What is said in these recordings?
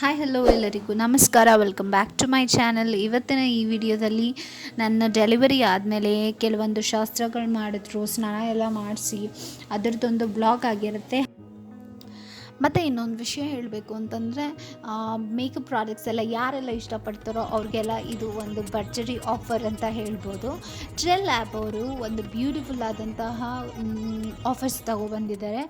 Hi hello ಎಲ್ಲರಿಗೂ. ನಮಸ್ಕಾರ. Welcome back to my channel ಇವತ್ತಿನ ಈ ವಿಡಿಯೋದಲ್ಲಿ ನನ್ನ ಡೆಲಿವರಿ ಆದಮೇಲೆ ಕೆಲವೊಂದು ಶಾಸ್ತ್ರಗಳು ಮಾಡಿದ್ರು, ಸ್ನಾನ ಎಲ್ಲ ಮಾಡಿಸಿ, ಅದರದ್ದೊಂದು ಬ್ಲಾಗ್ ಆಗಿರುತ್ತೆ. ಮತ್ತು ಇನ್ನೊಂದು ವಿಷಯ ಹೇಳಬೇಕು ಅಂತಂದರೆ ಮೇಕಪ್ ಪ್ರಾಡಕ್ಟ್ಸ್ ಎಲ್ಲ ಯಾರೆಲ್ಲ ಇಷ್ಟಪಡ್ತಾರೋ ಅವ್ರಿಗೆಲ್ಲ ಇದು ಒಂದು ಭರ್ಜರಿ ಆಫರ್ ಅಂತ ಹೇಳ್ಬೋದು. ಟ್ರೆಲ್ ಆ್ಯಪ್ ಅವರು ಒಂದು ಬ್ಯೂಟಿಫುಲ್ ಆದಂತಹ ಆಫರ್ಸ್ ತಗೊಬಂದಿದ್ದಾರೆ.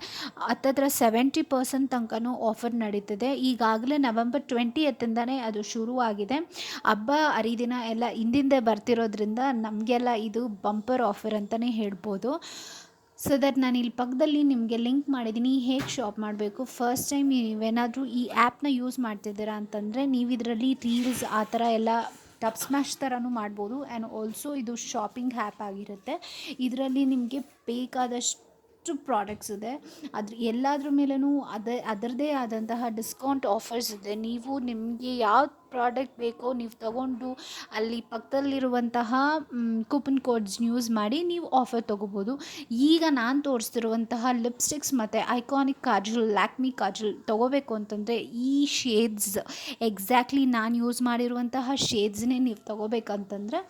ಹತ್ತತ್ರ ಸೆವೆಂಟಿ ಪರ್ಸೆಂಟ್ ತನಕನೂ ಆಫರ್ ನಡೀತಿದೆ. ಈಗಾಗಲೇ ನವೆಂಬರ್ ಟ್ವೆಂಟಿ ಎತ್ತಿಂದನೇ ಅದು ಶುರುವಾಗಿದೆ. ಹಬ್ಬ, ಹರಿದಿನ ಎಲ್ಲ ಹಿಂದಿಂದೆ ಬರ್ತಿರೋದ್ರಿಂದ ನಮಗೆಲ್ಲ ಇದು ಬಂಪರ್ ಆಫರ್ ಅಂತಲೇ ಹೇಳ್ಬೋದು. ಸೊ ದಟ್ ನಾನು ಇಲ್ಲಿ ಪಕ್ಕದಲ್ಲಿ ನಿಮಗೆ ಲಿಂಕ್ ಮಾಡಿದ್ದೀನಿ ಹೇಗೆ ಶಾಪ್ ಮಾಡಬೇಕು? ಫಸ್ಟ್ ಟೈಮ್ ನೀವೇನಾದರೂ ಈ ಆ್ಯಪ್ನ ಯೂಸ್ ಮಾಡ್ತಿದ್ದೀರಾ ಅಂತಂದರೆ ನೀವು ಇದರಲ್ಲಿ ರೀಲ್ಸ್ ಆ ಥರ ಎಲ್ಲ ಟಪ್ ಸ್ಮ್ಯಾಶ್ ಥರನೂ ಮಾಡ್ಬೋದು. ಆ್ಯಂಡ್ ಆಲ್ಸೋ ಇದು ಶಾಪಿಂಗ್ ಆ್ಯಪ್ ಆಗಿರುತ್ತೆ. ಇದರಲ್ಲಿ ನಿಮಗೆ ಬೇಕಾದಷ್ಟು ಪ್ರಾಡಕ್ಟ್ಸ್ ಇದೆ. ಅದ್ರ ಎಲ್ಲದ್ರ ಮೇಲೂ ಅದೇ ಅದರದೇ ಆದಂತಹ ಡಿಸ್ಕೌಂಟ್ ಆಫರ್ಸ್ ಇದೆ. ನೀವು ನಿಮಗೆ ಯಾವ ಪ್ರಾಡಕ್ಟ್ ಬೇಕೋ ನೀವು ತಗೊಂಡು ಅಲ್ಲಿ ಪಕ್ಕದಲ್ಲಿರುವಂತಹ ಕೂಪನ್ ಕೋಡ್ಸ್ ಯೂಸ್ ಮಾಡಿ ನೀವು ಆಫರ್ ತೊಗೋಬೋದು. ಈಗ ನಾನು ತೋರಿಸ್ತಿರುವಂತಹ ಲಿಪ್ಸ್ಟಿಕ್ಸ್ ಮತ್ತು ಐಕಾನಿಕ್ ಕಾಜಲ್ ಲ್ಯಾಕ್ಮಿ ಕಾಜಲ್ ತೊಗೋಬೇಕು ಅಂತಂದರೆ ಈ ಶೇಡ್ಸ್ ಎಕ್ಸಾಕ್ಟ್ಲಿ ನಾನು ಯೂಸ್ ಮಾಡಿರುವಂತಹ ಶೇಡ್ಸ್ನೇ ನೀವು ತೊಗೋಬೇಕಂತಂದರೆ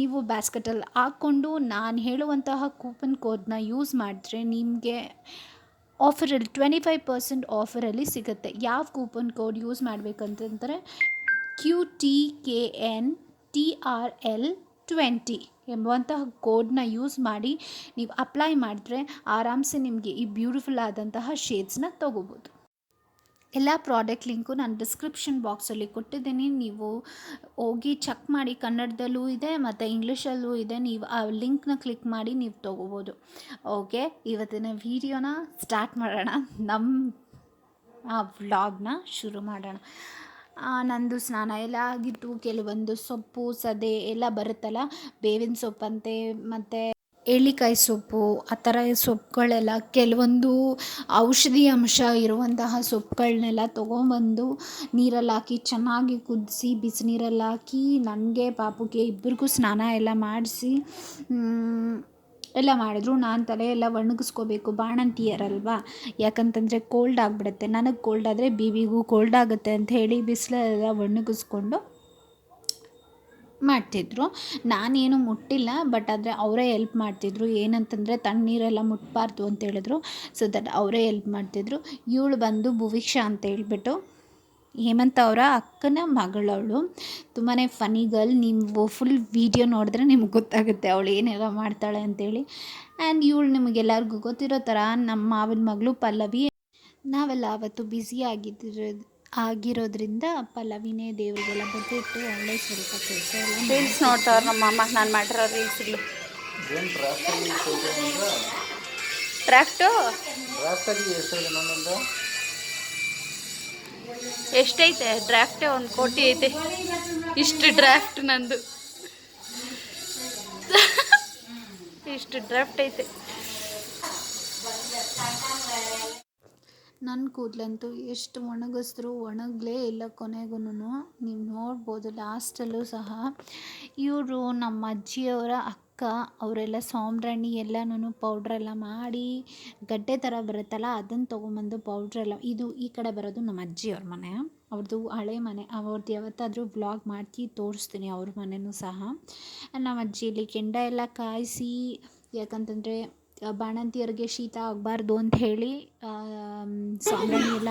ನೀವು ಬ್ಯಾಸ್ಕೆಟಲ್ಲಿ ಹಾಕ್ಕೊಂಡು ನಾನು ಹೇಳುವಂತಹ ಕೂಪನ್ ಕೋಡ್ನ ಯೂಸ್ ಮಾಡಿದ್ರೆ ನಿಮಗೆ ಆಫರಲ್ಲಿ ಟ್ವೆಂಟಿ ಫೈವ್ ಪರ್ಸೆಂಟ್ ಆಫರಲ್ಲಿ ಸಿಗುತ್ತೆ. ಯಾವ coupon code use ಮಾಡಬೇಕಂತಂದರೆ Q T K N T R L twenty ಎಂಬುವಂತಹ ಕೋಡ್ನ ಯೂಸ್ ಮಾಡಿ ನೀವು ಅಪ್ಲೈ ಮಾಡಿದ್ರೆ ಆರಾಮ್ಸೆ ನಿಮಗೆ ಈ ಬ್ಯೂಟಿಫುಲ್ ಆದಂತಹ ಶೇಡ್ಸ್ನ ತೊಗೋಬೋದು. ಎಲ್ಲ ಪ್ರಾಡಕ್ಟ್ ಲಿಂಕು ನಾನು ಡಿಸ್ಕ್ರಿಪ್ಷನ್ ಬಾಕ್ಸಲ್ಲಿ ಕೊಟ್ಟಿದ್ದೀನಿ. ನೀವು ಹೋಗಿ ಚೆಕ್ ಮಾಡಿ, ಕನ್ನಡದಲ್ಲೂ ಇದೆ ಮತ್ತು ಇಂಗ್ಲೀಷಲ್ಲೂ ಇದೆ. ನೀವು ಆ ಲಿಂಕ್ನ ಕ್ಲಿಕ್ ಮಾಡಿ ನೀವು ತೊಗೋಬೋದು. ಓಕೆ ಇವತ್ತಿನ ವೀಡಿಯೋನ ಸ್ಟಾರ್ಟ್ ಮಾಡೋಣ. ನಮ್ಮ ಆ ವ್ಲಾಗ್ನ ಶುರು ಮಾಡೋಣ. ನಂದು ಸ್ನಾನ ಎಲ್ಲ ಆಗಿತ್ತು ಕೆಲವೊಂದು ಸೊಪ್ಪು, ಸದೆ ಎಲ್ಲ ಬರುತ್ತಲ್ಲ, ಬೇವಿನ ಸೊಪ್ಪಂತೆ ಮತ್ತು ಏಳಿಕಾಯಿ ಸೊಪ್ಪು, ಆ ಥರ ಸೊಪ್ಪುಗಳೆಲ್ಲ ಕೆಲವೊಂದು ಔಷಧಿ ಅಂಶ ಇರುವಂತಹ ಸೊಪ್ಪುಗಳನ್ನೆಲ್ಲ ತೊಗೊಂಬಂದು ನೀರಲ್ಲಿ ಹಾಕಿ ಚೆನ್ನಾಗಿ ಕುದಿಸಿ, ಬಿಸಿನೀರಲ್ಲಿ ಹಾಕಿ, ನನಗೆ ಪಾಪುಗೆ ಇಬ್ಬರಿಗೂ ಸ್ನಾನ ಎಲ್ಲ ಮಾಡಿಸಿ ಎಲ್ಲ ಮಾಡಿದ್ರು, ನಾನು ತಲೆ ಎಲ್ಲ ಒಣಗಿಸ್ಕೋಬೇಕು, ಬಾಣಂತಿಯರಲ್ವಾ? ಯಾಕಂತಂದರೆ ಕೋಲ್ಡ್ ಆಗಿಬಿಡುತ್ತೆ. ನನಗೆ ಕೋಲ್ಡ್ ಆದರೆ ಬಿವಿಗೂ ಕೋಲ್ಡ್ ಆಗುತ್ತೆ ಅಂತ ಹೇಳಿ ಬಿಸಿಲೆಲ್ಲ ಒಣಗಿಸ್ಕೊಂಡು ಮಾಡ್ತಿದ್ರು. ನಾನೇನು ಮುಟ್ಟಿಲ್ಲ ಬಟ್ ಆದರೆ ಅವರೇ ಎಲ್ಪ್ ಮಾಡ್ತಿದ್ರು. ಏನಂತಂದರೆ ತಣ್ಣೀರೆಲ್ಲ ಮುಟ್ಟಬಾರ್ದು ಅಂತ ಹೇಳಿದ್ರು. ಸೊ ದಟ್ ಅವರೇ ಎಲ್ಪ್ ಮಾಡ್ತಿದ್ರು. ಇವಳು ಬಂದು ಭುವಿಕ್ಷ ಅಂತ ಹೇಳ್ಬಿಟ್ಟು ಹೇಮಂತ್ ಅವರ ಅಕ್ಕನ ಮಗಳವಳು ತುಂಬಾ ಫನಿ ಗರ್ಲ್ ನೀವು ಫುಲ್ ವೀಡಿಯೋ ನೋಡಿದ್ರೆ ನಿಮ್ಗೆ ಗೊತ್ತಾಗುತ್ತೆ ಅವಳು ಏನೆಲ್ಲ ಮಾಡ್ತಾಳೆ ಅಂತೇಳಿ. ಆ್ಯಂಡ್ ಇವಳು ನಿಮಗೆಲ್ಲರಿಗೂ ಗೊತ್ತಿರೋ ಥರ ನಮ್ಮ ಮಾವಿನ ಮಗಳು ಪಲ್ಲವಿ. ನಾವೆಲ್ಲ ಆವತ್ತು ಬ್ಯುಸಿ ಆಗಿದ್ದಿರೋ ಆಗಿರೋದ್ರಿಂದ ಪಲ್ಲವಿನೇ ದೇವರಿಗೆಲ್ಲ ಬದಿಟ್ಟು ಒಳ್ಳೆ ಸ್ವಲ್ಪ ಕೆಲಸ ಎಲ್ಲ ರೀಲ್ಸ್ ನೋಡ್ತಾವ್ರ ನಮ್ಮ ಅಮ್ಮ. ನಾನು ಮಾಡಿರೋ ರೀಲ್ಸ್ಗಳು ಏನು ಎಷ್ಟೈತೆ? ಡ್ರಾಫ್ಟೇ ಒಂದು ಕೋಟಿ ಐತೆ. ಇಷ್ಟು ಡ್ರಾಫ್ಟ್ ನಂದು. ಇಷ್ಟು ಡ್ರಾಫ್ಟ್ ಐತೆ. ನನ್ನ ಕೂದಲಂತೂ ಎಷ್ಟು ಒಣಗಿಸಿದ್ರು ಒಣಗಲೇ ಇಲ್ಲ ಕೊನೆಗೂ ನೀವು ನೋಡ್ಬೋದು ಲಾಸ್ಟಲ್ಲೂ ಸಹ ಇವರು ನಮ್ಮ ಅಜ್ಜಿಯವರ ಅಕ್ಕ ಅವರೆಲ್ಲ ಸಾಂಬ್ರಾಣಿ ಎಲ್ಲನೂ ಪೌಡ್ರೆಲ್ಲ ಮಾಡಿ ಗಡ್ಡೆ ಥರ ಬರುತ್ತಲ್ಲ ಅದನ್ನು ತೊಗೊಂಬಂದು ಪೌಡ್ರೆಲ್ಲ ಇದು ಈ ಕಡೆ ಬರೋದು ನಮ್ಮ ಅಜ್ಜಿಯವ್ರ ಮನೆ. ಅವ್ರದ್ದು ಹಳೆ ಮನೆ ಅವ್ರದ್ದು ಯಾವತ್ತಾದರೂ ವ್ಲಾಗ್ ಮಾಡ್ತಿ ತೋರಿಸ್ತೀನಿ ಅವ್ರ ಮನೆಯೂ ಸಹ. ನಮ್ಮ ಅಜ್ಜಿಯಲ್ಲಿ ಕೆಂಡ ಎಲ್ಲ ಕಾಯಿಸಿ ಯಾಕಂತಂದರೆ ಬಾಣಂತಿಯರಿಗೆ ಶೀತ ಆಗಬಾರ್ದು ಅಂತ ಹೇಳಿ ಸಾಂಬ್ರಾಣಿ ಎಲ್ಲ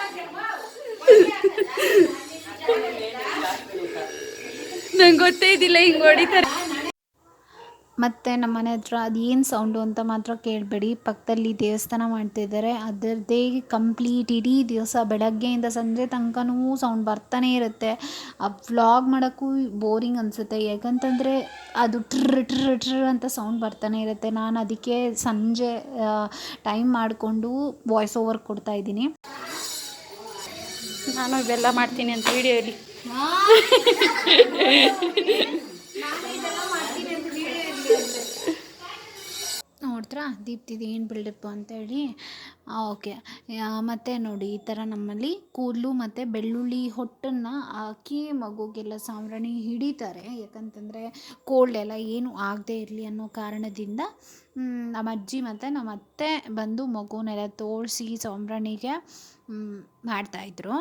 ನಂಗೆ ಗೊತ್ತೇ ಇದ್ದಿಲ್ಲ ಹಿಂಗೆ ಹೊಡಿತಾರೆ. ಮತ್ತು ನಮ್ಮ ಮನೆ ಹತ್ರ ಅದೇನು ಸೌಂಡು ಅಂತ ಮಾತ್ರ ಕೇಳಬೇಡಿ. ಪಕ್ಕದಲ್ಲಿ ದೇವಸ್ಥಾನ ಮಾಡ್ತಿದ್ದಾರೆ ಅದರದ್ದೇ ಕಂಪ್ಲೀಟ್ ಇಡೀ ದಿವಸ ಬೆಳಗ್ಗೆಯಿಂದ ಸಂಜೆ ತನಕನೂ ಸೌಂಡ್ ಬರ್ತಾನೆ ಇರುತ್ತೆ. ಆ ವ್ಲಾಗ್ ಮಾಡೋಕ್ಕೂ ಬೋರಿಂಗ್ ಅನಿಸುತ್ತೆ. ಯಾಕಂತಂದರೆ ಅದು ಟ್ರ್ ಟ್ರ್ ಟ್ರ್ ಅಂತ ಸೌಂಡ್ ಬರ್ತಾನೆ ಇರುತ್ತೆ. ನಾನು ಅದಕ್ಕೆ ಸಂಜೆ ಟೈಮ್ ಮಾಡಿಕೊಂಡು ವಾಯ್ಸ್ ಓವರ್ ಕೊಡ್ತಾ ಇದ್ದೀನಿ. ನಾನು ಇವೆಲ್ಲ ಮಾಡ್ತೀನಿ ಅಂತ ವಿಡಿಯೋಲಿ ನೋಡ್ತೀರಾ ದೀಪ್ತಿದು ಏನು ಅಂತ ಅಂತೇಳಿ ಓಕೆ. ಮತ್ತು ನೋಡಿ, ಈ ಥರ ನಮ್ಮಲ್ಲಿ ಕೂದಲು ಮತ್ತು ಬೆಳ್ಳುಳ್ಳಿ ಹೊಟ್ಟನ್ನು ಹಾಕಿ ಮಗುಗೆಲ್ಲ ಸಾಂಬ್ರಾಣಿ ಹಿಡಿತಾರೆ. ಯಾಕಂತಂದರೆ ಕೋಲ್ಡ್ ಎಲ್ಲ ಏನು ಆಗದೆ ಇರಲಿ ಅನ್ನೋ ಕಾರಣದಿಂದ ನಮ್ಮ ಅಜ್ಜಿ ಮತ್ತು ನಮ್ಮ ಅತ್ತೆ ಬಂದು ಮಗುನೆಲ್ಲ ತೋರಿಸಿ ಸಾಂಬ್ರಾಣಿಗೆ ಮಾಡ್ತಾಯಿದ್ರು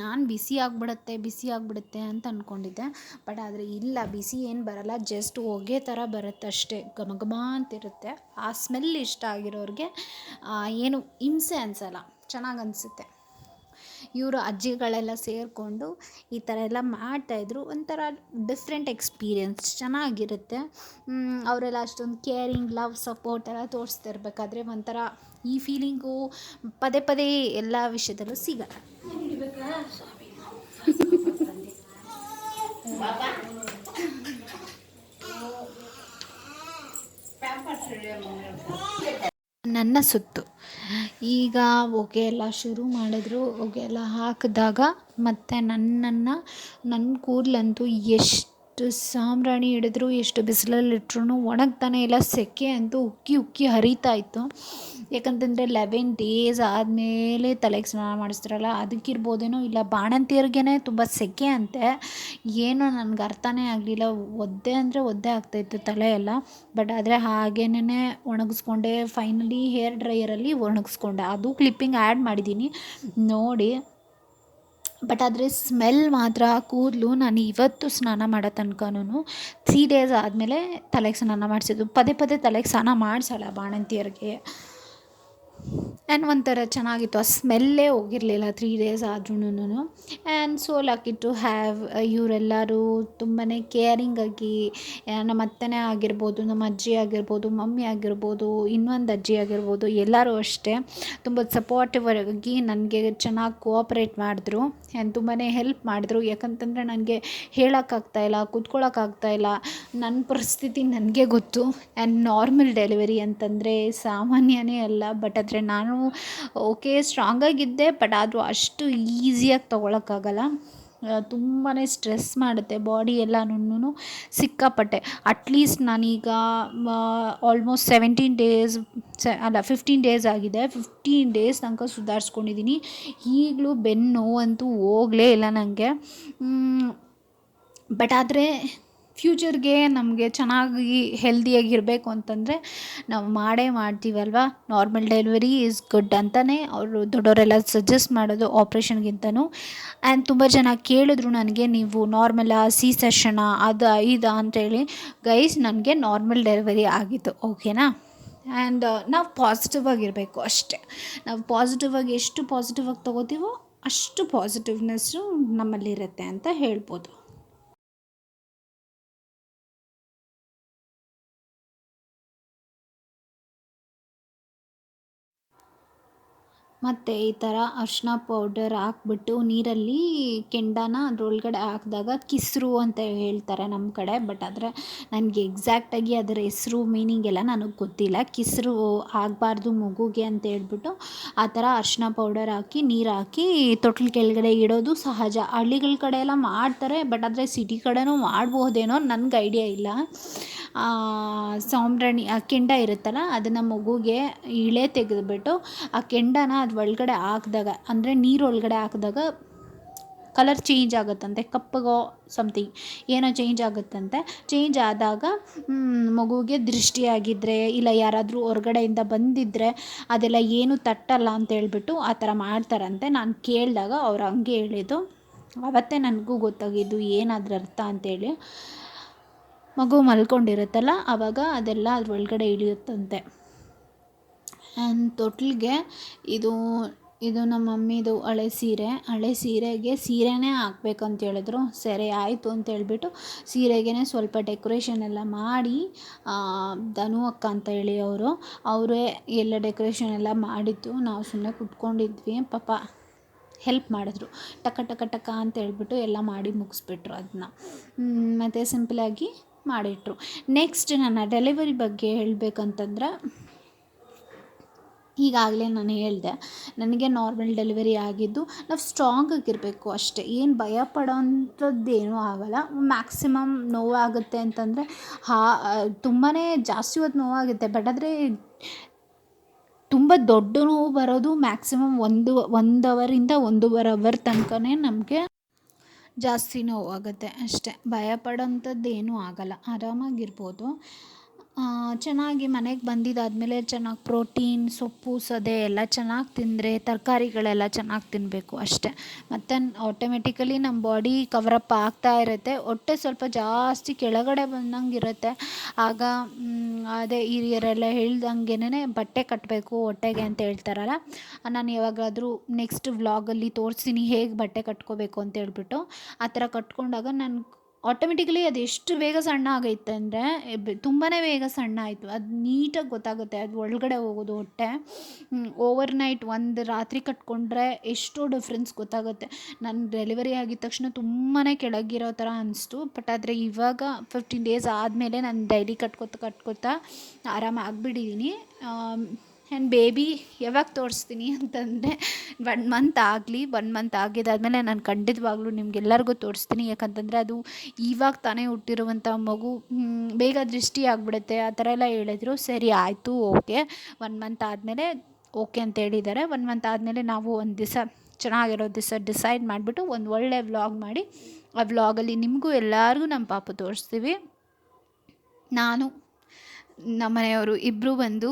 ನಾನು ಬಿಸಿ ಆಗಿಬಿಡತ್ತೆ ಬಿಸಿ ಆಗಿಬಿಡುತ್ತೆ ಅಂತ ಅಂದ್ಕೊಂಡಿದ್ದೆ ಬಟ್ ಆದರೆ ಇಲ್ಲ ಬಿಸಿ ಏನು ಬರಲ್ಲ ಜಸ್ಟ್ ಹೊಗೆ ಥರ ಬರುತ್ತೆ ಅಷ್ಟೇ. ಘಮ ಘಮ ಅಂತಿರುತ್ತೆ. ಆ ಸ್ಮೆಲ್ ಇಷ್ಟ ಆಗಿರೋರಿಗೆ ಏನು ಹಿಂಸೆ ಅನಿಸಲ್ಲ. ಚೆನ್ನಾಗಿ ಅನಿಸುತ್ತೆ. ಇವರು ಅಜ್ಜಿಗಳೆಲ್ಲ ಸೇರಿಕೊಂಡು ಈ ಥರ ಎಲ್ಲ ಮಾಡ್ತಾಯಿದ್ರು ಒಂಥರ ಡಿಫ್ರೆಂಟ್ ಎಕ್ಸ್ಪೀರಿಯನ್ಸ್ ಚೆನ್ನಾಗಿರುತ್ತೆ. ಅವರೆಲ್ಲ ಅಷ್ಟೊಂದು ಕೇರಿಂಗ್ ಲವ್ ಸಪೋರ್ಟ್ ಎಲ್ಲ ತೋರಿಸ್ತಾ ಇರಬೇಕಾದ್ರೆ ಒಂಥರ ಈ ಫೀಲಿಂಗು ಪದೇ ಪದೇ ಎಲ್ಲ ವಿಷಯದಲ್ಲೂ ಸಿಗಲ್ಲ. ನನ್ನ ಸುತ್ತು. ಈಗ ಹೊಗೆ ಎಲ್ಲ ಶುರು ಮಾಡಿದ್ರು ಹೊಗೆ ಎಲ್ಲ ಹಾಕಿದಾಗ ಮತ್ತು ನನ್ನನ್ನು ನನ್ನ ಕೂದಲಂತೂ ಎಷ್ಟು ಸಾಂಬ್ರಾಣಿ ಹಿಡಿದ್ರು, ಎಷ್ಟು ಬಿಸಿಲಲ್ಲಿಟ್ರು ಒಣಗ್ತಾನೆ ಇಲ್ಲ, ಸೆಕೆ ಅಂತೂ ಉಕ್ಕಿ ಉಕ್ಕಿ ಹರಿತಾ ಇತ್ತು. ಯಾಕಂತಂದರೆ ಲೆವೆನ್ ಡೇಸ್ ಆದಮೇಲೆ ತಲೆಗೆ ಸ್ನಾನ ಮಾಡಿಸ್ತಾರಲ್ಲ, ಅದಕ್ಕಿರ್ಬೋದೇನೋ ಇಲ್ಲ ಬಾಣಂತಿಯರಿಗೇ ತುಂಬ ಸೆಕೆ ಅಂತೆ. ಏನೋ ನನಗೆ ಅರ್ಥನೇ ಆಗಲಿಲ್ಲ, ಒದ್ದೆ ಅಂದರೆ ಒದ್ದೆ ಆಗ್ತಾಯಿತ್ತು ತಲೆ ಎಲ್ಲ. ಬಟ್ ಆದರೆ ಹಾಗೇನೇ ಒಣಗಿಸ್ಕೊಂಡೆ ಫೈನಲಿ ಹೇರ್ ಡ್ರೈಯರಲ್ಲಿ ಒಣಗಿಸ್ಕೊಂಡೆ. ಅದು ಕ್ಲಿಪ್ಪಿಂಗ್ ಆ್ಯಡ್ ಮಾಡಿದ್ದೀನಿ ನೋಡಿ. ಬಟ್ ಆದರೆ ಸ್ಮೆಲ್ ಮಾತ್ರ, ಕೂದಲು ನಾನು ಇವತ್ತು ಸ್ನಾನ ಮಾಡೋ ತನಕನೂ ತ್ರೀ ಡೇಸ್ ಆದಮೇಲೆ ತಲೆಗೆ ಸ್ನಾನ ಮಾಡಿಸಿದ್ದು. ಪದೇ ಪದೇ ತಲೆಗೆ ಸ್ನಾನ ಮಾಡಿಸಲ್ಲ ಬಾಣಂತಿಯರಿಗೆ ಆ್ಯಂಡ್ ಒಂಥರ ಚೆನ್ನಾಗಿತ್ತು. ಆ ಸ್ಮೆಲ್ಲೇ ಹೋಗಿರಲಿಲ್ಲ. ತ್ರೀ ಡೇಸ್ ಆದ್ರೂನು and so lucky to have ಇವರೆಲ್ಲರೂ ತುಂಬಾ ಕೇರಿಂಗಾಗಿ ನಮ್ಮ ಅತ್ತನೇ ಆಗಿರ್ಬೋದು, ನಮ್ಮ ಅಜ್ಜಿ ಆಗಿರ್ಬೋದು, ಮಮ್ಮಿ ಆಗಿರ್ಬೋದು, ಇನ್ನೊಂದು ಅಜ್ಜಿ ಆಗಿರ್ಬೋದು, ಎಲ್ಲರೂ ಅಷ್ಟೇ ತುಂಬ ಸಪೋರ್ಟಿವ್ ಆಗಿ ನನಗೆ ಚೆನ್ನಾಗಿ ಕೋಆಪ್ರೇಟ್ ಮಾಡಿದ್ರು. ಆ್ಯಂಡ್ ತುಂಬಾ ಹೆಲ್ಪ್ ಮಾಡಿದ್ರು. ಯಾಕಂತಂದರೆ ನನಗೆ ಹೇಳೋಕ್ಕಾಗ್ತಾಯಿಲ್ಲ ಕೂತ್ಕೊಳ್ಳೋಕ್ಕಾಗ್ತಾಯಿಲ್ಲ ನನ್ನ ಪರಿಸ್ಥಿತಿ ನನಗೆ ಗೊತ್ತು. ಆ್ಯಂಡ್ ನಾರ್ಮಲ್ ಡೆಲಿವರಿ ಅಂತಂದರೆ ಸಾಮಾನ್ಯನೇ ಅಲ್ಲ ಬಟ್ ಆದರೆ ನಾನು, ಓಕೆ ಸ್ಟ್ರಾಂಗಾಗಿದ್ದೆ ಬಟ್ ಆದರೂ ಅಷ್ಟು ಈಸಿಯಾಗಿ ತೊಗೊಳಕ್ಕಾಗಲ್ಲ. ತುಂಬಾ ಸ್ಟ್ರೆಸ್ ಮಾಡುತ್ತೆ ಬಾಡಿ ಎಲ್ಲನೂ ಸಿಕ್ಕಾಪಟ್ಟೆ. ಅಟ್ಲೀಸ್ಟ್ ನಾನೀಗ ಆಲ್ಮೋಸ್ಟ್ ಸೆವೆಂಟೀನ್ ಡೇಸ್ ಅಲ್ಲ ಫಿಫ್ಟೀನ್ ಡೇಸ್ ಆಗಿದೆ. ಫಿಫ್ಟೀನ್ ಡೇಸ್ ತನಕ ಸುಧಾರಿಸ್ಕೊಂಡಿದ್ದೀನಿ ಈಗಲೂ ಬೆನ್ನು ಅಂತೂ ಹೋಗಲೇ ಇಲ್ಲ ನನಗೆ ಬಟ್ ಆದರೆ ಫ್ಯೂಚರ್ಗೆ ನಮಗೆ ಚೆನ್ನಾಗಿ ಹೆಲ್ದಿಯಾಗಿರಬೇಕು ಅಂತಂದರೆ ನಾವು ಮಾಡೇ ಮಾಡ್ತೀವಲ್ವ? ನಾರ್ಮಲ್ ಡೆಲಿವರಿ ಈಸ್ ಗುಡ್ ಅಂತಲೇ ಅವರು ದೊಡ್ಡವರೆಲ್ಲ ಸಜೆಸ್ಟ್ ಮಾಡೋದು ಆಪ್ರೇಷನ್ಗಿಂತನೂ ಆ್ಯಂಡ್ ತುಂಬ ಜನ ಕೇಳಿದ್ರು ನನಗೆ, ನೀವು ನಾರ್ಮಲ ಸಿ ಸೆಷನಾ ಅದು, ಇದಾ ಅಂತೇಳಿ ಗೈಸ್ ನನಗೆ ನಾರ್ಮಲ್ ಡೆಲಿವರಿ ಆಗಿತ್ತು ಓಕೆನಾ ಆ್ಯಂಡ್ ನಾವು ಪಾಸಿಟಿವ್ ಆಗಿರಬೇಕು ಅಷ್ಟೇ. ನಾವು ಪಾಸಿಟಿವ್ ಆಗಿ ಎಷ್ಟು ಪಾಸಿಟಿವ್ ಆಗಿ ತೊಗೋತೀವೋ ಅಷ್ಟು ಪಾಸಿಟಿವ್ನೆಸ್ಸು ನಮ್ಮಲ್ಲಿರುತ್ತೆ ಅಂತ ಹೇಳ್ಬೋದು. ಮತ್ತು ಈ ಥರ ಅರ್ಶಿನ ಪೌಡರ್ ಹಾಕ್ಬಿಟ್ಟು ನೀರಲ್ಲಿ ಕೆಂಡನ ಅದರೊಳಗಡೆ ಹಾಕಿದಾಗ ಕಿಸ್ರು ಅಂತ ಹೇಳ್ತಾರೆ ನಮ್ಮ ಕಡೆ. ಬಟ್ ಆದರೆ ನನಗೆ ಎಕ್ಸಾಕ್ಟಾಗಿ ಅದರ ಹೆಸರು ಮೀನಿಂಗ್ ಎಲ್ಲ ನನಗೆ ಗೊತ್ತಿಲ್ಲ. ಕಿಸ್ರು ಆಗಬಾರ್ದು ಮಗುಗೆ ಅಂತ ಹೇಳ್ಬಿಟ್ಟು ಆ ಥರ ಅರ್ಶಿನ ಪೌಡರ್ ಹಾಕಿ, ನೀರು ಹಾಕಿ ತೊಟ್ಲು ಕೆಳಗಡೆ ಇಡೋದು ಸಹಜ. ಹಳ್ಳಿಗಳ ಕಡೆ ಎಲ್ಲ ಮಾಡ್ತಾರೆ ಬಟ್ ಆದರೆ ಸಿಟಿ ಕಡೆನೂ ಮಾಡ್ಬೋದೇನೋ ನನಗೆ ಐಡಿಯಾ ಇಲ್ಲ. ಸಾಂಬ್ರಾಣಿ, ಆ ಕೆಂಡ ಇರುತ್ತಲ್ಲ ಅದನ್ನು ಮಗುಗೆ ಇಳೆ ತೆಗೆದುಬಿಟ್ಟು ಆ ಕೆಂಡನ ಅದು ಒಳಗಡೆ ಹಾಕಿದಾಗ, ಅಂದರೆ ನೀರು ಒಳಗಡೆ ಹಾಕಿದಾಗ ಕಲರ್ ಚೇಂಜ್ ಆಗುತ್ತಂತೆ, ಕಪ್ಪಗೋ ಸಮಥಿಂಗ್ ಏನೋ ಚೇಂಜ್ ಆಗುತ್ತಂತೆ. ಚೇಂಜ್ ಆದಾಗ ಮಗುಗೆ ದೃಷ್ಟಿಯಾಗಿದ್ದರೆ ಇಲ್ಲ ಯಾರಾದರೂ ಹೊರಗಡೆಯಿಂದ ಬಂದಿದ್ದರೆ ಅದೆಲ್ಲ ಏನು ತಟ್ಟಲ್ಲ ಅಂತ ಹೇಳ್ಬಿಟ್ಟು ಆ ಥರ ಮಾಡ್ತಾರಂತೆ. ನಾನು ಕೇಳಿದಾಗ ಅವ್ರು ಹಂಗೆ ಹೇಳಿದ್ದು. ಅವತ್ತೇ ನನಗೂ ಗೊತ್ತಾಗಿದ್ದು ಏನಾದ್ರ ಅರ್ಥ ಅಂತೇಳಿ ಮಗು ಮಲ್ಕೊಂಡಿರುತ್ತಲ್ಲ ಆವಾಗ ಅದೆಲ್ಲ ಅದ್ರ ಒಳಗಡೆ ಇಳಿಯುತ್ತಂತೆ. ಆ್ಯಂಡ್ ತೊಟ್ಲಿಗೆ ಇದು ಇದು ನಮ್ಮ ಮಮ್ಮಿದು ಹಳೆ ಸೀರೆ. ಹಳೆ ಸೀರೆಗೆ ಸೀರೆನೇ ಹಾಕ್ಬೇಕು ಅಂತ ಹೇಳಿದ್ರು ಸರಿ, ಆಯಿತು ಅಂತ ಹೇಳ್ಬಿಟ್ಟು ಸೀರೆಗೆ ಸ್ವಲ್ಪ ಡೆಕೋರೇಷನ್ ಎಲ್ಲ ಮಾಡಿ ಧನು ಅಕ್ಕ ಅಂತ ಹೇಳಿ ಅವರು, ಅವರೇ ಎಲ್ಲ ಡೆಕೋರೇಷನ್ ಎಲ್ಲ ಮಾಡಿದ್ದು. ನಾವು ಸುಮ್ಮನೆ ಕುತ್ಕೊಂಡಿದ್ವಿ. ಪಾಪ ಹೆಲ್ಪ್ ಮಾಡಿದ್ರು. ಟಕ ಟಕ ಟಕ ಅಂತ ಹೇಳಿಬಿಟ್ಟು ಎಲ್ಲ ಮಾಡಿ ಮುಗಿಸ್ಬಿಟ್ರು ಅದನ್ನ ಮತ್ತು ಸಿಂಪಲಾಗಿ ಮಾಡಿಟ್ರು. ನೆಕ್ಸ್ಟ್ ನನ್ನ ಡೆಲಿವರಿ ಬಗ್ಗೆ ಹೇಳಬೇಕಂತಂದ್ರೆ, ಈಗಾಗಲೇ ನಾನು ಹೇಳಿದೆ, ನನಗೆ ನಾರ್ಮಲ್ ಡೆಲಿವರಿ ಆಗಿದ್ದು ನಾವು ಸ್ಟ್ರಾಂಗ್ ಆಗಿರಬೇಕು ಅಷ್ಟೇ. ಏನು ಭಯ ಪಡೋವಂಥದ್ದೇನೂ ಆಗೋಲ್ಲ. ಮ್ಯಾಕ್ಸಿಮಮ್ ನೋವಾಗುತ್ತೆ ಅಂತಂದರೆ, ಹಾ ತುಂಬಾ ಜಾಸ್ತಿ ಹೊತ್ತು ನೋವಾಗುತ್ತೆ. ಬಟ್ ಆದರೆ ತುಂಬ ದೊಡ್ಡ ನೋವು ಬರೋದು ಮ್ಯಾಕ್ಸಿಮಮ್ ಒಂದು ಒಂದು ಅವರಿಂದ ಒಂದೂವರೆ ಅವರ್ ತನಕನೇ ನಮಗೆ ಜಾಸ್ತಿ ನೋವಾಗುತ್ತೆ ಅಷ್ಟೇ. ಭಯ ಪಡೋಂಥದ್ದು ಏನೂ ಆಗೋಲ್ಲ. ಆರಾಮಾಗಿರ್ಬೋದು. ಚೆನ್ನಾಗಿ ಮನೆಗೆ ಬಂದಿದ್ದಾದಮೇಲೆ ಚೆನ್ನಾಗಿ ಪ್ರೋಟೀನ್, ಸೊಪ್ಪು, ಸದೆ ಎಲ್ಲ ಚೆನ್ನಾಗಿ ತಿಂದರೆ ತರಕಾರಿಗಳೆಲ್ಲ ಚೆನ್ನಾಗಿ ತಿನ್ನಬೇಕು ಅಷ್ಟೇ. ಮತ್ತು ಆಟೋಮೆಟಿಕಲಿ ನಮ್ಮ ಬಾಡಿ ಕವರಪ್ ಆಗ್ತಾ ಇರುತ್ತೆ. ಹೊಟ್ಟೆ ಸ್ವಲ್ಪ ಜಾಸ್ತಿ ಕೆಳಗಡೆ ಬಂದಂಗೆ ಇರುತ್ತೆ. ಆಗ ಅದೇ ಹಿರಿಯರೆಲ್ಲ ಹೇಳ್ದಂಗೆನೇ ಬಟ್ಟೆ ಕಟ್ಟಬೇಕು ಹೊಟ್ಟೆಗೆ ಅಂತ ಹೇಳ್ತಾರಲ್ಲ. ನಾನು ಯಾವಾಗಾದರೂ ನೆಕ್ಸ್ಟ್ ವ್ಲಾಗಲ್ಲಿ ತೋರಿಸ್ತೀನಿ ಹೇಗೆ ಬಟ್ಟೆ ಕಟ್ಕೋಬೇಕು ಅಂತ ಹೇಳ್ಬಿಟ್ಟು. ಆ ಥರ ಕಟ್ಕೊಂಡಾಗ ನಾನು ಆಟೋಮೆಟಿಕಲಿ ಅದು ಎಷ್ಟು ಬೇಗ ಸಣ್ಣ ಆಗೈತೆ ಅಂದರೆ ತುಂಬಾ ಬೇಗ ಸಣ್ಣ ಆಯಿತು. ಅದು ನೀಟಾಗಿ ಗೊತ್ತಾಗುತ್ತೆ. ಅದು ಒಳಗಡೆ ಹೋಗೋದು ಹೊಟ್ಟೆ. ಓವರ್ ನೈಟ್ ಒಂದು ರಾತ್ರಿ ಕಟ್ಕೊಂಡ್ರೆ ಎಷ್ಟೋ ಡಿಫ್ರೆನ್ಸ್ ಗೊತ್ತಾಗುತ್ತೆ. ನಾನು ಡೆಲಿವರಿ ಆಗಿದ ತಕ್ಷಣ ತುಂಬಾ ಕೆಳಗಿರೋ ಥರ ಅನಿಸ್ತು. ಬಟ್ ಆದರೆ ಇವಾಗ ಫಿಫ್ಟೀನ್ ಡೇಸ್ ಆದಮೇಲೆ ನಾನು ಡೈಲಿ ಕಟ್ಕೊತ, ಕಟ್ಕೊತಾ ಆರಾಮ ಆಗಿಬಿಟ್ಟಿದ್ದೀನಿ ಆ್ಯಂಡ್ ಬೇಬಿ ಯಾವಾಗ ತೋರಿಸ್ತೀನಿ ಅಂತಂದರೆ ಒನ್ ಮಂತ್ ಆಗಲಿ ಒನ್ ಮಂತ್ ಆಗಿದ್ದಾದಮೇಲೆ ನಾನು ಖಂಡಿತವಾಗ್ಲೂ ನಿಮ್ಗೆಲ್ಲರಿಗೂ ತೋರಿಸ್ತೀನಿ. ಯಾಕಂತಂದರೆ ಅದು ಇವಾಗ ತಾನೇ ಹುಟ್ಟಿರುವಂಥ ಮಗು ಬೇಗ ದೃಷ್ಟಿ ಆಗಿಬಿಡುತ್ತೆ. ಆ ಥರ ಎಲ್ಲ ಹೇಳಿದ್ರು. ಸರಿ, ಆಯಿತು ಓಕೆ ಒನ್ ಮಂತ್ ಆದಮೇಲೆ ಓಕೆ ಅಂತ ಹೇಳಿದ್ದಾರೆ. ಒನ್ ಮಂತ್ ಆದಮೇಲೆ ನಾವು ಒಂದು ದಿವಸ ಚೆನ್ನಾಗಿರೋ ದಿವಸ ಡಿಸೈಡ್ ಮಾಡಿಬಿಟ್ಟು ಒಂದು ಒಳ್ಳೆ ವ್ಲಾಗ್ ಮಾಡಿ, ಆ ವ್ಲಾಗಲ್ಲಿ ನಿಮಗೂ ಎಲ್ಲರಿಗೂ ನಮ್ಮ ಪಾಪ ತೋರಿಸ್ತೀವಿ. ನಾನು ನಮ್ಮ ಮನೆಯವರು ಇಬ್ಬರು ಬಂದು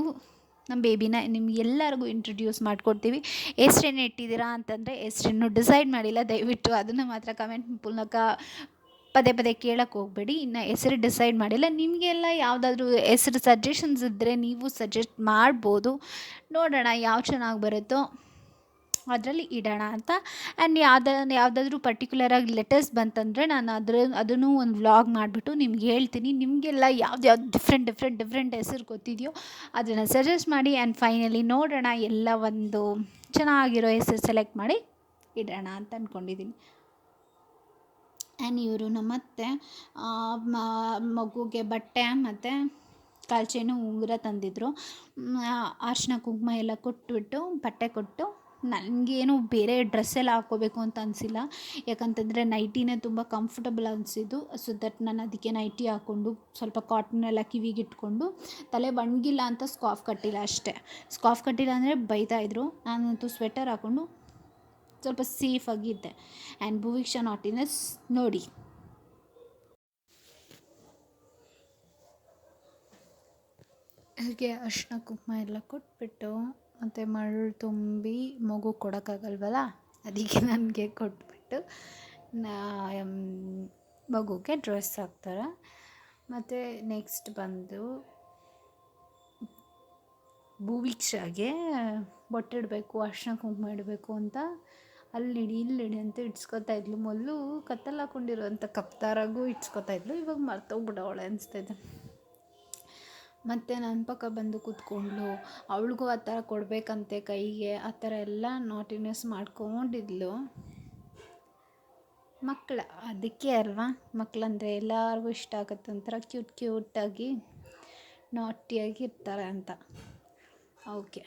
ನಮ್ಮ ಬೇಬಿನ ನಿಮ್ಗೆ ಎಲ್ಲರಿಗೂ ಇಂಟ್ರೊಡ್ಯೂಸ್ ಮಾಡಿಕೊಡ್ತೀವಿ. ಎಷ್ಟೇನು ಇಟ್ಟಿದ್ದೀರಾ ಅಂತಂದರೆ ಎಷ್ಟೇನು ಡಿಸೈಡ್ ಮಾಡಿಲ್ಲ. ದಯವಿಟ್ಟು ಅದನ್ನು ಮಾತ್ರ ಕಮೆಂಟ್ ಮೂಲಕ ಪದೇ ಪದೇ ಕೇಳಕ್ಕೆ ಹೋಗಬೇಡಿ. ಇನ್ನು ಹೆಸರು ಡಿಸೈಡ್ ಮಾಡಿಲ್ಲ. ನಿಮಗೆಲ್ಲ ಯಾವುದಾದ್ರೂ ಹೆಸರು ಸಜೆಷನ್ಸ್ ಇದ್ದರೆ ನೀವು ಸಜೆಸ್ಟ್ ಮಾಡ್ಬೋದು. ನೋಡೋಣ ಯಾವ ಚೆನ್ನಾಗಿ ಬರುತ್ತೋ. ಅದರಲ್ಲಿ ಇಡೋಣ ಅಂತ. ಆ್ಯಂಡ್ ಯಾವ್ದ, ಯಾವುದಾದ್ರೂ ಪರ್ಟಿಕ್ಯುಲರಾಗಿ ಲೆಟರ್ಸ್ ಬಂತಂದರೆ ನಾನು ಅದ್ರ, ಅದನ್ನು ಒಂದು ವ್ಲಾಗ್ ಮಾಡಿಬಿಟ್ಟು ನಿಮ್ಗೆ ಹೇಳ್ತೀನಿ. ನಿಮಗೆಲ್ಲ ಯಾವ್ದು ಯಾವ್ದು ಡಿಫ್ರೆಂಟ್ ಡಿಫ್ರೆಂಟ್ ಡಿಫ್ರೆಂಟ್ ಹೆಸರು ಗೊತ್ತಿದೆಯೋ ಅದನ್ನು ಸಜೆಸ್ಟ್ ಮಾಡಿ ಆ್ಯಂಡ್ ಫೈನಲಿ ನೋಡೋಣ, ಎಲ್ಲ ಒಂದು ಚೆನ್ನಾಗಿರೋ ಹೆಸರು ಸೆಲೆಕ್ಟ್ ಮಾಡಿ ಇಡೋಣ ಅಂತ ಅಂದ್ಕೊಂಡಿದ್ದೀನಿ ಆ್ಯಂಡ್ ಇವರು ನಮ್ಮತ್ತೆ ಮಗುಗೆ ಬಟ್ಟೆ ಮತ್ತು ಕಾಲ್ಚೇನು ಉಂಗುರ ತಂದಿದ್ದರು ಅರ್ಶಿನ ಕುಂಕುಮ ಎಲ್ಲ ಕೊಟ್ಬಿಟ್ಟು ಬಟ್ಟೆ ಕೊಟ್ಟು ನನಗೇನು ಬೇರೆ ಡ್ರೆಸ್ ಎಲ್ಲ ಹಾಕ್ಕೋಬೇಕು ಅಂತ ಅನಿಸಿಲ್ಲ. ಯಾಕಂತಂದರೆ ನೈಟಿನೇ ತುಂಬ ಕಂಫರ್ಟಬಲ್ ಅನಿಸಿದ್ದು. ಸೊ ದಟ್ ನಾನು ಅದಕ್ಕೆ ನೈಟಿ ಹಾಕ್ಕೊಂಡು ಸ್ವಲ್ಪ ಕಾಟನ್ ಎಲ್ಲ ಕಿವಿಗಿಟ್ಕೊಂಡು ತಲೆ ಬಣ್ಗಿಲ್ಲ ಅಂತ ಸ್ಕಾಫ್ ಕಟ್ಟಿಲ್ಲ ಅಷ್ಟೇ. ಸ್ಕಾಫ್ ಕಟ್ಟಿಲ್ಲ ಅಂದರೆ ಬೈತಾಯಿದ್ರು ನಾನಂತೂ ಸ್ವೆಟರ್ ಹಾಕ್ಕೊಂಡು ಸ್ವಲ್ಪ ಸೇಫಾಗಿದ್ದೆ ಆ್ಯಂಡ್ ಭುವಿಕ್ಷಾ ನಾಟಿನಸ್ ನೋಡಿ. ಹೀಗೆ ಅರ್ಶಿನ ಕುಂಕುಮ ಎಲ್ಲ ಕೊಟ್ಬಿಟ್ಟು ಮತ್ತು ಮರಳು ತುಂಬಿ ಮಗು ಕೊಡೋಕ್ಕಾಗಲ್ವಲ್ಲ? ಅದಕ್ಕೆ ನನಗೆ ಕೊಟ್ಬಿಟ್ಟು ನಾ ಮಗುಗೆ ಡ್ರೆಸ್ ಹಾಕ್ತಾರೆ. ಮತ್ತು ನೆಕ್ಸ್ಟ್ ಬಂದು ಭೂವೀಕ್ಷಾಗೆ ಬೊಟ್ಟಿಡಬೇಕು ಅರ್ಶನ ಕುಂಕುಮ ಇಡಬೇಕು ಅಂತ ಅಲ್ಲಿಡಿ ಇಲ್ಲಿಡಿ ಅಂತ ಇಡ್ಸ್ಕೊತಾ ಇದ್ಲು. ಮೊದಲು ಕತ್ತಲು ಹಾಕೊಂಡಿರೋಂಥ ಕಪ್ತಾರಾಗೂ ಇಡ್ಸ್ಕೊತಾ ಇದ್ಲು. ಇವಾಗ ಮರ್ತೋಗ್ಬಿಡವಳೆ ಅನಿಸ್ತೈತೆ ಮತ್ತು ನನ್ನ ಪಕ್ಕ ಬಂದು ಕೂತ್ಕೊಂಡ್ಳು. ಅವಳಿಗೂ ಆ ಥರ ಕೊಡಬೇಕಂತೆ ಕೈಗೆ. ಆ ಥರ ಎಲ್ಲ ನಾಟಿನೆಸ್ ಮಾಡ್ಕೊಂಡಿದ್ಲು. ಮಕ್ಕಳ ಅದಕ್ಕೆ ಅಲ್ವಾ? ಮಕ್ಕಳಂದ್ರೆ ಎಲ್ಲರಿಗೂ ಇಷ್ಟ ಆಗುತ್ತೆ. ಒಂಥರ ಕ್ಯೂಟ್ ಕ್ಯೂಟಾಗಿ ನಾಟಿಯಾಗಿ ಇರ್ತಾರೆ ಅಂತ. ಓಕೆ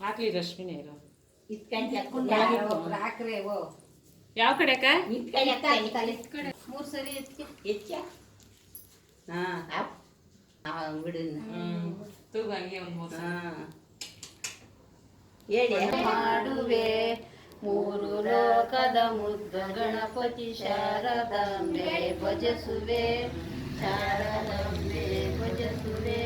ಹಾಕ್ಲಿ ರಶ್ಮಿನೇ ಇರೋ ಯಾವ ಕಡೆ ಅಕ್ಕ? ಮೂರು ಸರಿ ಎತ್ಕ. ಹಾ ಹಾ ಬಿಡು ಹ್ಮ್. ತೂಗು ಹಂಗೆ ಒಂದ್ ಮೂರು ಹಾ. ಹೇಳಿ. ಮಾಡುವೆ? ಮೂರು ಲೋಕದ ಮುದ್ದು ಗಣಪತಿ ಶಾರದಾಂಬೆ ಭಜಸುವೆ. ಶಾರದಾಂಬೆ ಭಜಸುವೆ